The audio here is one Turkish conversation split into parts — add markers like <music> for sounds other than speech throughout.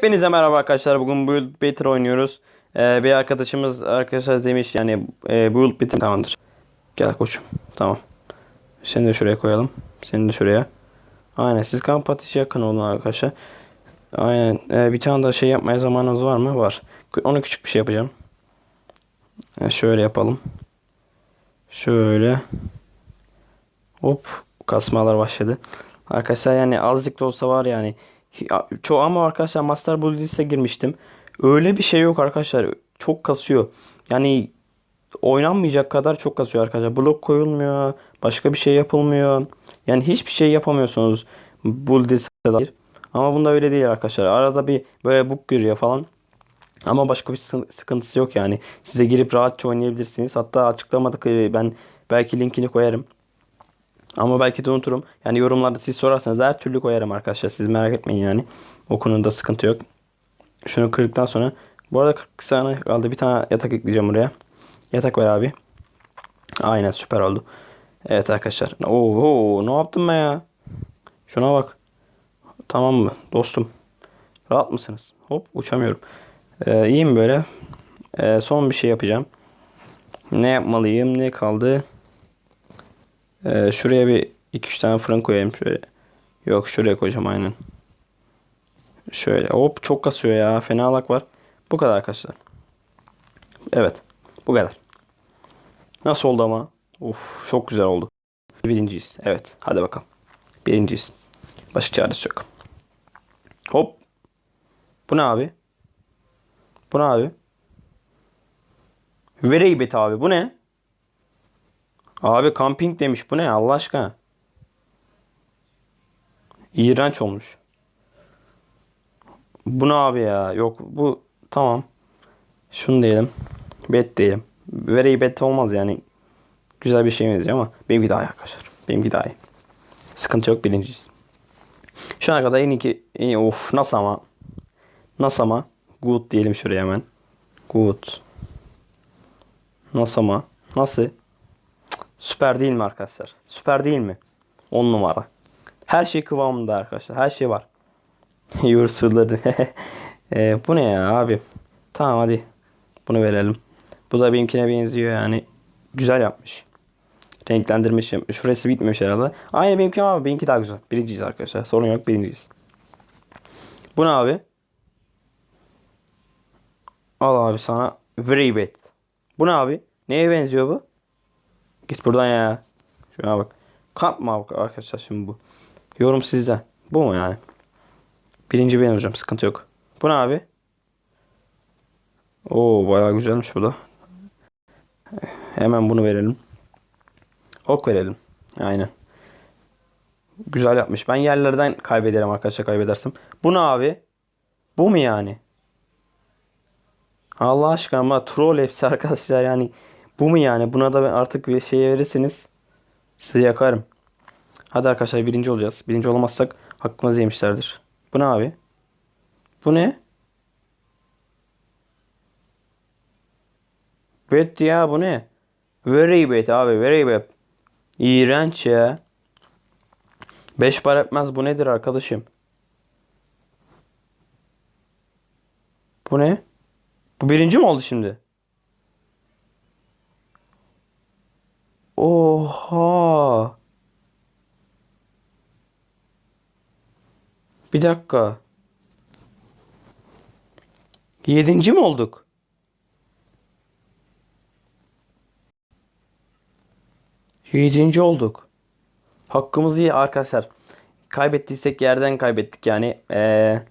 Hepinize merhaba arkadaşlar. Bugün Build Better oynuyoruz. Ee, bir arkadaşımız arkadaşlar demiş yani e, Build Better tamamdır. Gel koçum. Tamam. Seni de şuraya koyalım. Seni de şuraya. Aynen siz kamp ateşi yakın olun arkadaşlar. Aynen. Ee, bir tane daha şey yapmaya zamanınız var mı? Var. Onu küçük bir şey yapacağım. Ee, şöyle yapalım. Şöyle. Hop. Kasmalar başladı. Arkadaşlar yani azıcık da olsa var yani. Çoğu ama arkadaşlar Master Build'e girmiştim. Öyle bir şey yok arkadaşlar. Çok kasıyor. Yani oynanmayacak kadar çok kasıyor arkadaşlar. Blok koyulmuyor. Başka bir şey yapılmıyor. Yani hiçbir şey yapamıyorsunuz. Build'e dair. Ama bunda öyle değil arkadaşlar. Arada bir böyle bug giriyor falan. Ama başka bir sı- sıkıntısı yok yani. Size girip rahatça oynayabilirsiniz. Hatta açıklamadık ben belki linkini koyarım. Ama belki de unuturum. Yani yorumlarda siz sorarsanız her türlü koyarım arkadaşlar. Siz merak etmeyin yani. O konuda sıkıntı yok. Şunu kırdıktan sonra. Bu arada 40 saniye kaldı. Bir tane yatak ekleyeceğim buraya. Yatak ver abi. Aynen süper oldu. Evet arkadaşlar. Oo, ne yaptım ben ya? Şuna bak. Tamam mı dostum? Rahat mısınız? Hop uçamıyorum. Ee, iyiyim böyle. Ee, son bir şey yapacağım. Ne yapmalıyım? Ne kaldı? Ee, şuraya bir 2-3 tane fırın koyayım şöyle. Yok şuraya koyacağım aynen. Şöyle hop çok kasıyor ya. Fenalık var. Bu kadar arkadaşlar. Evet. Bu kadar. Nasıl oldu ama? Uf çok güzel oldu. Birinciyiz. Evet. Hadi bakalım. Birinciyiz. Başka çaresi yok. Hop. Bu ne abi? Bu ne abi? Vereybet abi. Bu ne? Abi camping demiş. Bu ne Allah aşkına? İğrenç olmuş. Bu ne abi ya? Yok bu tamam. Şunu diyelim. Bet diyelim. Very bet olmaz yani. Güzel bir şey mi diyeceğim ama benimki daha iyi arkadaşlar. Benimki daha iyi. Sıkıntı yok birinciyiz. Şu ana kadar en iyi, en iyi of nasıl ama? Nasıl ama? Good diyelim şuraya hemen. Good. Nasıl ama? Nasıl? Süper değil mi arkadaşlar? Süper değil mi? 10 numara. Her şey kıvamında arkadaşlar. Her şey var. <laughs> Yursuları. <laughs> e, bu ne ya abi? Tamam hadi. Bunu verelim. Bu da benimkine benziyor yani. Güzel yapmış. Renklendirmiş yapmış. Şurası bitmemiş herhalde. Aynı benimki ama benimki daha güzel. Birinciyiz arkadaşlar. Sorun yok birinciyiz. Bu ne abi? Al abi sana. Bad. Bu ne abi? Neye benziyor bu? Git buradan ya. Şuna bak. Kamp mı arkadaşlar şimdi bu? Yorum sizde. Bu mu yani? Birinci ben hocam. Sıkıntı yok. Bu ne abi? Oo bayağı güzelmiş bu da. Hemen bunu verelim. Ok verelim. Aynen. Güzel yapmış. Ben yerlerden kaybederim arkadaşlar kaybedersem. Bu ne abi? Bu mu yani? Allah aşkına ama troll hepsi <laughs> arkadaşlar yani. Bu mu yani? Buna da artık bir şey verirseniz sizi yakarım. Hadi arkadaşlar birinci olacağız. Birinci olamazsak hakkımızı yemişlerdir. Bu ne abi? Bu ne? Bet ya bu ne? Very bad abi very bad. İğrenç ya. Beş para etmez bu nedir arkadaşım? Bu ne? Bu birinci mi oldu şimdi? Oha. Bir dakika. Yedinci mi olduk? Yedinci olduk. Hakkımızı iyi arkadaşlar. Kaybettiysek yerden kaybettik yani. Ee,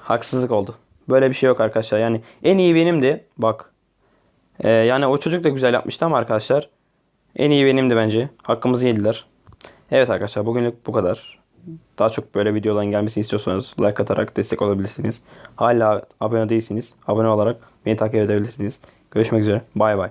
haksızlık oldu. Böyle bir şey yok arkadaşlar. Yani en iyi benimdi. Bak. Ee, yani o çocuk da güzel yapmıştı ama arkadaşlar. En iyi benimdi bence. Hakkımızı yediler. Evet arkadaşlar bugünlük bu kadar. Daha çok böyle videoların gelmesini istiyorsanız like atarak destek olabilirsiniz. Hala abone değilsiniz. Abone olarak beni takip edebilirsiniz. Görüşmek üzere. Bay bay.